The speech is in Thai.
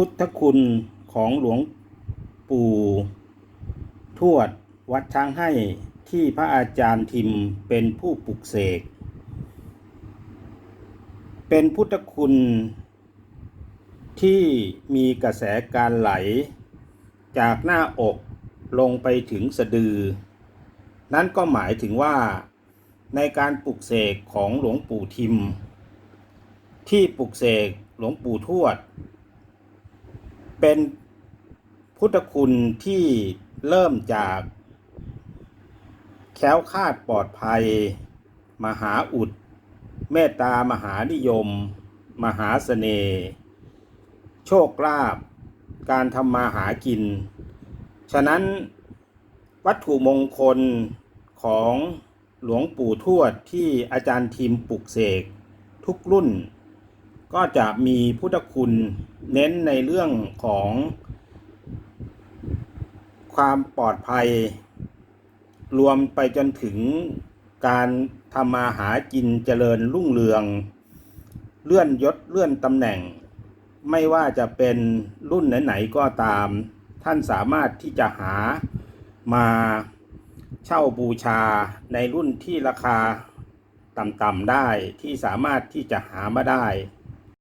พุทธคุณของหลวงปู่ทวดวัดช้างให้ที่พระอาจารย์ทิมเป็นผู้ปลุกเสก เป็นพุทธคุณที่มีกระแสการไหล จากหน้าอกลงไปถึงสะดือ นั่นก็หมายถึงว่าในการปลุกเสกของหลวงปู่ทิม ที่ปลุกเสกหลวงปู่ทวด เป็นพุทธคุณที่เริ่มจากแคล้วคาดปลอดภัย มหาอุด เมตตามหานิยม มหาเสน่ห์โชคลาภการทำมาหากิน ฉะนั้นวัตถุมงคลของหลวงปู่ทวดที่อาจารย์ทีมปลุกเสกทุกรุ่น ก็จะมีพุทธคุณ เน้นในเรื่องของความปลอดภัย รวมไปจนถึงการทำมาหากินเจริญรุ่งเรือง เลื่อนยศเลื่อนตำแหน่ง ไม่ว่าจะเป็นรุ่นไหนๆก็ตาม ท่านสามารถที่จะหามาเช่าบูชาในรุ่นที่ราคาต่ำๆได้ที่สามารถที่จะหามาได้